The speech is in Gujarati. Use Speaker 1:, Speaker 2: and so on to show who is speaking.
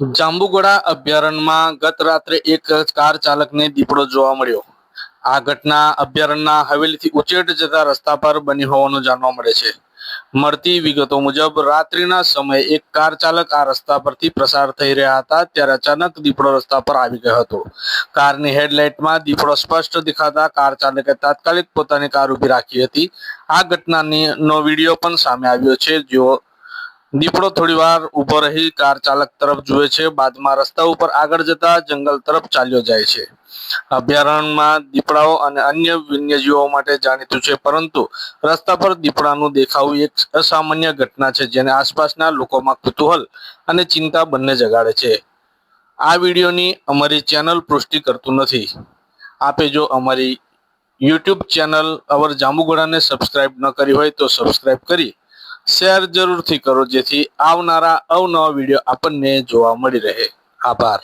Speaker 1: જાંબુગોડા અભયારણ્યમાં ગત રાત્રે એક કાર ચાલકને દીપડો જોવા મળ્યો. આ ઘટના અભયારણ્યના હવેલીથી ઉચેટ જતા રસ્તા પર બની હોવાનું જાણવા મળે છે. મળતી વિગતો મુજબ, રાત્રિના સમયે એક કાર ચાલક આ રસ્તા પરથી પસાર થઈ રહ્યા હતા, ત્યારે અચાનક દીપડો રસ્તા પર આવી ગયો હતો. કારની હેડલાઇટમાં દીપડો સ્પષ્ટ દેખાતા કાર ચાલકે તાત્કાલિક પોતાની કાર ઊભી રાખી હતી. આ ઘટનાની નો વીડિયો પણ સામે આવ્યો છે જો દીપડો થોડી વાર ઊભો રહી કાર ચાલક તરફ જુએ છે. બાદમાં રસ્તા ઉપર આગળ જતા જંગલ તરફ ચાલ્યો જાય છે. અભયારણ્યમાં દીપડાઓ અને અન્ય વન્યજીવો માટે જાણીતું છે, પરંતુ રસ્તા પર દીપડાનું દેખાવું એક અસામાન્ય ઘટના છે, જેને આસપાસના લોકોમાં કુતૂહલ અને ચિંતા બંને જગાડે છે. આ વિડીયોની અમારી ચેનલ પુષ્ટિ કરતું નથી. આપે જો અમારી યુટ્યુબ ચેનલ અવર જાંબુગોડાને સબસ્ક્રાઇબ ન કરી હોય તો સબસ્ક્રાઇબ કરી શેર જરૂરથી કરો જેથી આવનારા અવનવા વીડિયો આપણને જોવા મળી રહે. આભાર.